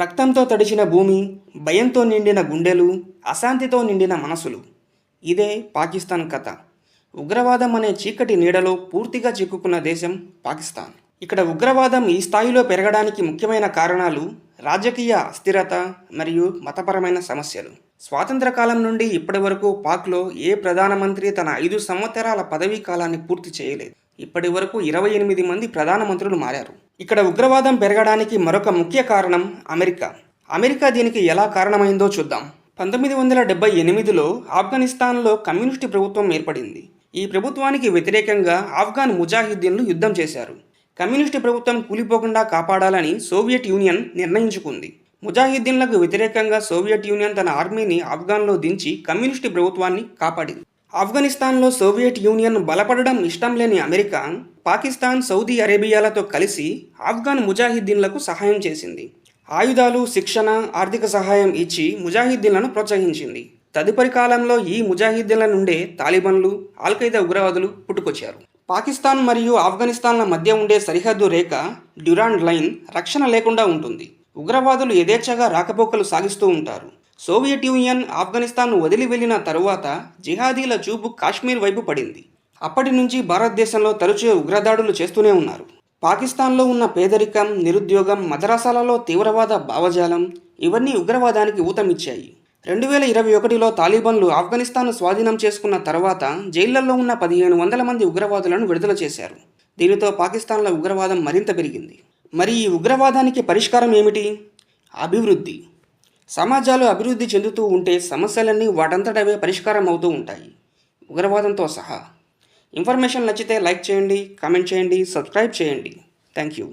రక్తంతో తడిచిన భూమి భయంతో నిండిన గుండెలు అశాంతితో నిండిన మనసులు. ఇదే పాకిస్తాన్ కథ. ఉగ్రవాదం అనే చీకటి నీడలో పూర్తిగా చిక్కుకున్న దేశం పాకిస్తాన్. ఇక్కడ ఉగ్రవాదం ఈ స్థాయిలో పెరగడానికి ముఖ్యమైన కారణాలు రాజకీయ అస్థిరత మరియు మతపరమైన సమస్యలు. స్వాతంత్ర కాలం నుండి ఇప్పటి వరకు పాక్లో ఏ ప్రధానమంత్రి తన ఐదు సంవత్సరాల పదవీ కాలాన్ని పూర్తి చేయలేదు. ఇప్పటి వరకు ఇరవై ఎనిమిది మంది ప్రధానమంత్రులు మారారు. ఇక్కడ ఉగ్రవాదం పెరగడానికి మరొక ముఖ్య కారణం అమెరికా. అమెరికా దీనికి ఎలా కారణమైందో చూద్దాం. పంతొమ్మిది వందల డెబ్బై ఎనిమిదిలో ఆఫ్ఘనిస్తాన్లో కమ్యూనిస్టు ప్రభుత్వం ఏర్పడింది. ఈ ప్రభుత్వానికి వ్యతిరేకంగా ఆఫ్ఘన్ ముజాహిద్దీన్లు యుద్ధం చేశారు. కమ్యూనిస్టు ప్రభుత్వం కూలిపోకుండా కాపాడాలని సోవియట్ యూనియన్ నిర్ణయించుకుంది. ముజాహిద్దీన్లకు వ్యతిరేకంగా సోవియట్ యూనియన్ తన ఆర్మీని ఆఫ్ఘన్లో దించి కమ్యూనిస్టు ప్రభుత్వాన్ని కాపాడింది. ఆఫ్ఘనిస్తాన్లో సోవియట్ యూనియన్ బలపడడం ఇష్టం లేని అమెరికా పాకిస్తాన్ సౌదీ అరేబియాలతో కలిసి ఆఫ్ఘన్ ముజాహిద్దీన్లకు సహాయం చేసింది. ఆయుధాలు శిక్షణ ఆర్థిక సహాయం ఇచ్చి ముజాహిద్దీన్లను ప్రోత్సహించింది. తదుపరి కాలంలో ఈ ముజాహిద్దీన్ల నుండే తాలిబన్లు ఆల్ఖైదా ఉగ్రవాదులు పుట్టుకొచ్చారు. పాకిస్తాన్ మరియు ఆఫ్ఘనిస్తాన్ల మధ్య ఉండే సరిహద్దు రేఖ డ్యురాండ్ లైన్ రక్షణ లేకుండా ఉంటుంది. ఉగ్రవాదులు యథేచ్ఛగా రాకపోకలు సాగిస్తూ ఉంటారు. సోవియట్ యూనియన్ ఆఫ్ఘనిస్తాన్ను వదిలి వెళ్ళిన తరువాత జిహాదీల చూపు కాశ్మీర్ వైపు పడింది. అప్పటి నుంచి భారతదేశంలో తరచూ ఉగ్రదాడులు చేస్తూనే ఉన్నారు. పాకిస్తాన్లో ఉన్న పేదరికం నిరుద్యోగం మదరసాలలో తీవ్రవాద భావజాలం ఇవన్నీ ఉగ్రవాదానికి ఊతమిచ్చాయి. రెండు వేల ఇరవై ఒకటిలో తాలిబాన్లు ఆఫ్ఘనిస్తాన్ స్వాధీనం చేసుకున్న తర్వాత జైళ్ళలో ఉన్న పదిహేను వందల మంది ఉగ్రవాదులను విడుదల చేశారు. దీనితో పాకిస్తాన్లో ఉగ్రవాదం మరింత పెరిగింది. మరి ఈ ఉగ్రవాదానికి పరిష్కారం ఏమిటి? అభివృద్ధి. సమాజాలు అభివృద్ధి చెందుతూ ఉంటే సమస్యలన్నీ వాటంతటవే పరిష్కారం అవుతూ ఉంటాయి. ఉగ్రవాదంతో సహా. ఇన్ఫర్మేషన్ నచ్చితే లైక్ చేయండి కామెంట్ చేయండి సబ్స్క్రైబ్ చేయండి. Thank you.